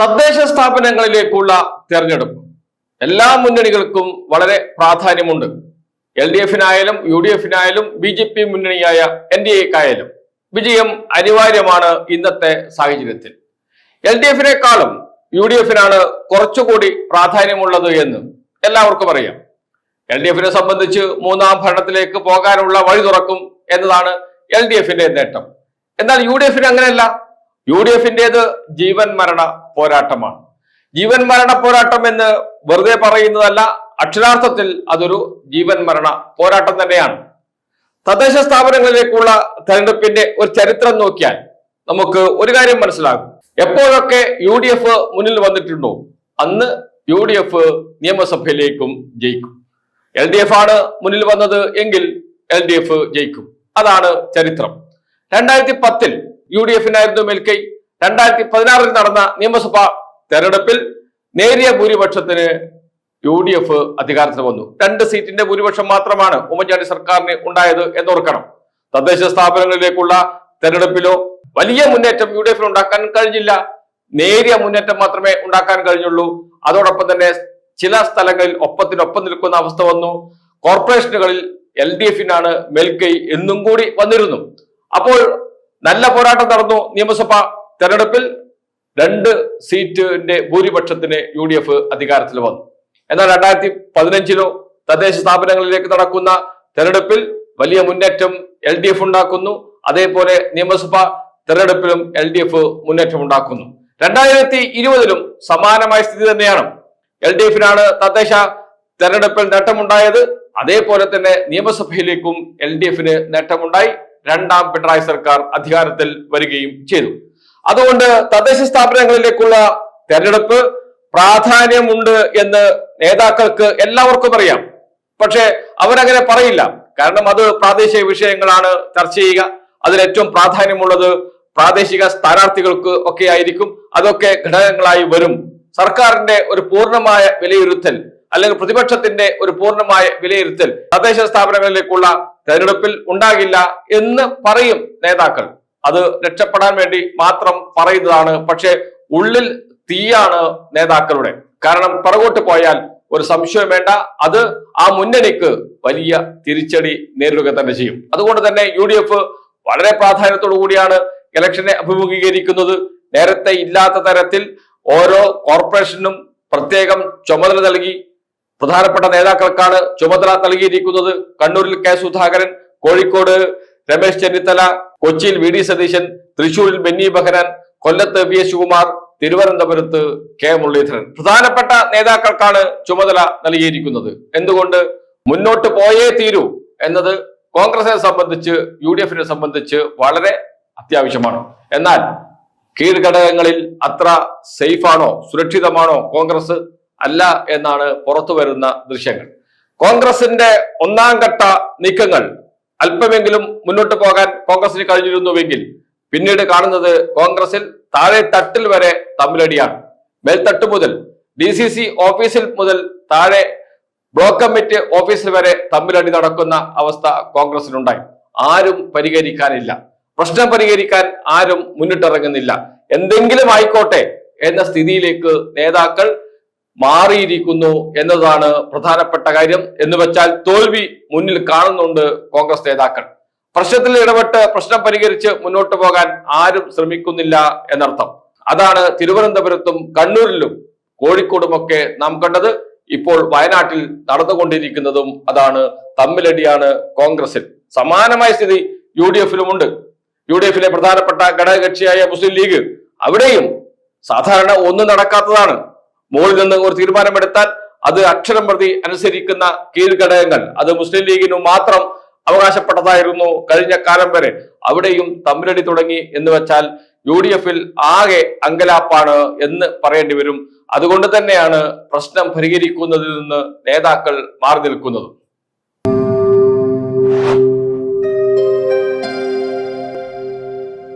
തദ്ദേശ സ്ഥാപനങ്ങളിലേക്കുള്ള തെരഞ്ഞെടുപ്പ്. എല്ലാ മുന്നണികൾക്കും വളരെ പ്രാധാന്യമുണ്ട്. എൽ ഡി എഫിനായാലും യു ഡി എഫിനായാലും ബി ജെ പി മുന്നണിയായ എൻ ഡി എക്കായാലും വിജയം അനിവാര്യമാണ് ഇന്നത്തെ സാഹചര്യത്തിൽ. എൽ ഡി എഫിനേക്കാളും യു ഡി എഫിനാണ് കുറച്ചുകൂടി പ്രാധാന്യമുള്ളത് എന്ന് എല്ലാവർക്കും അറിയാം. എൽ ഡി എഫിനെ സംബന്ധിച്ച് മൂന്നാം ഭരണത്തിലേക്ക് പോകാനുള്ള വഴി തുറക്കും എന്നതാണ് എൽ ഡി എഫിന്റെ നേട്ടം. എന്നാൽ യു ഡി എഫിന് അങ്ങനെയല്ല. യു ഡി എഫിന്റേത് ജീവൻ മരണ പോരാട്ടമാണ്. ജീവൻ മരണ പോരാട്ടം എന്ന് വെറുതെ പറയുന്നതല്ല അക്ഷരാർത്ഥത്തിൽ അതൊരു ജീവൻ മരണ പോരാട്ടം തന്നെയാണ്. തദ്ദേശ സ്ഥാപനങ്ങളിലേക്കുള്ള തെരഞ്ഞെടുപ്പിന്റെ ഒരു ചരിത്രം നോക്കിയാൽ നമുക്ക് ഒരു കാര്യം മനസ്സിലാകും. എപ്പോഴൊക്കെ യു ഡി എഫ് മുന്നിൽ വന്നിട്ടുണ്ടോ അന്ന് യു ഡി എഫ് നിയമസഭയിലേക്കും ജയിക്കും. എൽ ഡി എഫ് ആണ് മുന്നിൽ വന്നത് എങ്കിൽ എൽ ഡി എഫ് ജയിക്കും. അതാണ് ചരിത്രം. രണ്ടായിരത്തി പത്തിൽ യു ഡി എഫിനായിരുന്നു മേൽക്കൈ. രണ്ടായിരത്തി പതിനാറിൽ നടന്ന നിയമസഭാ തെരഞ്ഞെടുപ്പിൽ നേരിയ ഭൂരിപക്ഷത്തിന് യു ഡി എഫ് അധികാരത്തിൽ വന്നു. രണ്ട് സീറ്റിന്റെ ഭൂരിപക്ഷം മാത്രമാണ് ഉമ്മൻചാണ്ടി സർക്കാരിന് ഉണ്ടായത് എന്നോർക്കണം. തദ്ദേശ സ്ഥാപനങ്ങളിലേക്കുള്ള തെരഞ്ഞെടുപ്പിലോ വലിയ മുന്നേറ്റം യു ഡി എഫിന് ഉണ്ടാക്കാൻ കഴിഞ്ഞില്ല. നേരിയ മുന്നേറ്റം മാത്രമേ ഉണ്ടാക്കാൻ കഴിഞ്ഞുള്ളൂ. അതോടൊപ്പം തന്നെ ചില സ്ഥലങ്ങളിൽ ഒപ്പത്തിനൊപ്പം നിൽക്കുന്ന അവസ്ഥ വന്നു. കോർപ്പറേഷനുകളിൽ എൽ ഡി എഫിനാണ് മേൽക്കൈ എന്നും കൂടി വന്നിരുന്നു. അപ്പോൾ നല്ല പോരാട്ടം നടന്നു നിയമസഭാ തെരഞ്ഞെടുപ്പിൽ രണ്ട് സീറ്റിന്റെ ഭൂരിപക്ഷത്തിന് യു ഡി എഫ് അധികാരത്തിൽ വന്നു. എന്നാൽ രണ്ടായിരത്തി പതിനഞ്ചിലോ തദ്ദേശ സ്ഥാപനങ്ങളിലേക്ക് നടക്കുന്ന തെരഞ്ഞെടുപ്പിൽ വലിയ മുന്നേറ്റം എൽ ഡി എഫ് ഉണ്ടാക്കുന്നു. അതേപോലെ നിയമസഭാ തെരഞ്ഞെടുപ്പിലും എൽ ഡി എഫ് മുന്നേറ്റം ഉണ്ടാക്കുന്നു. രണ്ടായിരത്തി ഇരുപതിലും സമാനമായ സ്ഥിതി തന്നെയാണ്. എൽ ഡി എഫിനാണ് തദ്ദേശ തെരഞ്ഞെടുപ്പിൽ നേട്ടമുണ്ടായത്. അതേപോലെ തന്നെ നിയമസഭയിലേക്കും എൽ ഡി എഫിന് നേട്ടമുണ്ടായി. രണ്ടാം പിണറായി സർക്കാർ അധികാരത്തിൽ വരികയും ചെയ്തു. അതുകൊണ്ട് തദ്ദേശ സ്ഥാപനങ്ങളിലേക്കുള്ള തെരഞ്ഞെടുപ്പ് പ്രാധാന്യമുണ്ട് എന്ന് നേതാക്കൾക്ക് എല്ലാവർക്കും അറിയാം. പക്ഷെ അവരങ്ങനെ പറയില്ല. കാരണം അത് പ്രാദേശിക വിഷയങ്ങളാണ് ചർച്ച ചെയ്യുക. അതിൽ ഏറ്റവും പ്രാധാന്യമുള്ളത് പ്രാദേശിക സ്ഥാനാർത്ഥികൾക്ക് ഒക്കെ ആയിരിക്കും. അതൊക്കെ ഘടകങ്ങളായി വരും. സർക്കാരിന്റെ ഒരു പൂർണമായ വിലയിരുത്തൽ അല്ലെങ്കിൽ പ്രതിപക്ഷത്തിന്റെ ഒരു പൂർണമായ വിലയിരുത്തൽ തദ്ദേശ സ്ഥാപനങ്ങളിലേക്കുള്ള തെരഞ്ഞെടുപ്പിൽ ഉണ്ടാകില്ല എന്ന് പറയും നേതാക്കൾ. അത് രക്ഷപ്പെടാൻ വേണ്ടി മാത്രം പറയുന്നതാണ്. പക്ഷെ ഉള്ളിൽ തീയാണ് നേതാക്കളുടെ. കാരണം പിറകോട്ട് പോയാൽ ഒരു സംശയം വേണ്ട. അത് ആ മുന്നണിക്ക് വലിയ തിരിച്ചടി നേരിടുക തന്നെ ചെയ്യും. അതുകൊണ്ട് തന്നെ യു വളരെ പ്രാധാന്യത്തോടു കൂടിയാണ് ഇലക്ഷനെ അഭിമുഖീകരിക്കുന്നത്. നേരത്തെ ഇല്ലാത്ത തരത്തിൽ ഓരോ കോർപ്പറേഷനും പ്രത്യേകം ചുമതല നൽകി. പ്രധാനപ്പെട്ട നേതാക്കൾക്കാണ് ചുമതല നൽകിയിരിക്കുന്നത്. കണ്ണൂരിൽ കെ സുധാകരൻ കോഴിക്കോട് രമേശ് ചെന്നിത്തല കൊച്ചിയിൽ വി ഡി സതീശൻ തൃശൂരിൽ ബെന്നി ബഹനാൻ കൊല്ലത്ത് വി എസ് ശിവകുമാർ തിരുവനന്തപുരത്ത് കെ മുരളീധരൻ. പ്രധാനപ്പെട്ട നേതാക്കൾക്കാണ് ചുമതല നൽകിയിരിക്കുന്നത്. എന്തുകൊണ്ട്? മുന്നോട്ട് പോയേ തീരൂ എന്നത് കോൺഗ്രസിനെ സംബന്ധിച്ച് യു ഡി എഫിനെ സംബന്ധിച്ച് വളരെ അത്യാവശ്യമാണ്. എന്നാൽ കീഴ്ഘടകങ്ങളിൽ അത്ര സേഫാണോ സുരക്ഷിതമാണോ കോൺഗ്രസ് അല്ല എന്നാണ് പുറത്തു വരുന്ന ദൃശ്യങ്ങൾ. കോൺഗ്രസിന്റെ ഒന്നാം ഘട്ട നീക്കങ്ങൾ അല്പമെങ്കിലും മുന്നോട്ട് പോകാൻ കോൺഗ്രസിന് കഴിഞ്ഞിരുന്നുവെങ്കിൽ പിന്നീട് കാണുന്നത് കോൺഗ്രസിൽ താഴെ തട്ടിൽ വരെ തമ്മിലടിയാണ്. മേൽത്തട്ട് മുതൽ ഡി സി സി ഓഫീസിൽ മുതൽ താഴെ ബ്ലോക്ക് കമ്മിറ്റി ഓഫീസിൽ വരെ തമ്മിലടി നടക്കുന്ന അവസ്ഥ കോൺഗ്രസിനുണ്ടായി. ആരും പരിഹരിക്കാനില്ല. പ്രശ്നം പരിഹരിക്കാൻ ആരും മുന്നിട്ടിറങ്ങുന്നില്ല. എന്തെങ്കിലും ആയിക്കോട്ടെ എന്ന സ്ഥിതിയിലേക്ക് നേതാക്കൾ മാറിയിരിക്കുന്നു എന്നതാണ് പ്രധാനപ്പെട്ട കാര്യം എന്ന് വെച്ചാൽ തോൽവി മുന്നിൽ കാണുന്നുണ്ട് കോൺഗ്രസ് നേതാക്കൾ. പ്രശ്നത്തിൽ ഇടപെട്ട് പ്രശ്നം പരിഹരിച്ച് മുന്നോട്ട് പോകാൻ ആരും ശ്രമിക്കുന്നില്ല എന്നർത്ഥം. അതാണ് തിരുവനന്തപുരത്തും കണ്ണൂരിലും കോഴിക്കോടുമൊക്കെ നാം കണ്ടത്. ഇപ്പോൾ വയനാട്ടിൽ നടന്നുകൊണ്ടിരിക്കുന്നതും അതാണ് തമ്മിലടിയാണ് കോൺഗ്രസിൽ. സമാനമായ സ്ഥിതി യു ഡി എഫിലുമുണ്ട് യു ഡി എഫിലെ പ്രധാനപ്പെട്ട ഘടകകക്ഷിയായ മുസ്ലിം ലീഗ് അവിടെയും സാധാരണ ഒന്നും നടക്കാത്തതാണ്. മുകളിൽ നിന്ന് ഒരു തീരുമാനമെടുത്താൽ അത് അക്ഷരം പ്രതി അനുസരിക്കുന്ന കീഴ്ഘടകങ്ങൾ അത് മുസ്ലിം ലീഗിനു മാത്രം അവകാശപ്പെട്ടതായിരുന്നു കഴിഞ്ഞ കാലം വരെ. അവിടെയും തമ്മിലടി തുടങ്ങി എന്ന് വെച്ചാൽ യു ഡി എഫിൽ ആകെ അങ്കലാപ്പാണ് എന്ന് പറയേണ്ടി വരും. അതുകൊണ്ട് തന്നെയാണ് പ്രശ്നം പരിഹരിക്കുന്നതിൽ നിന്ന് നേതാക്കൾ മാറി നിൽക്കുന്നത്.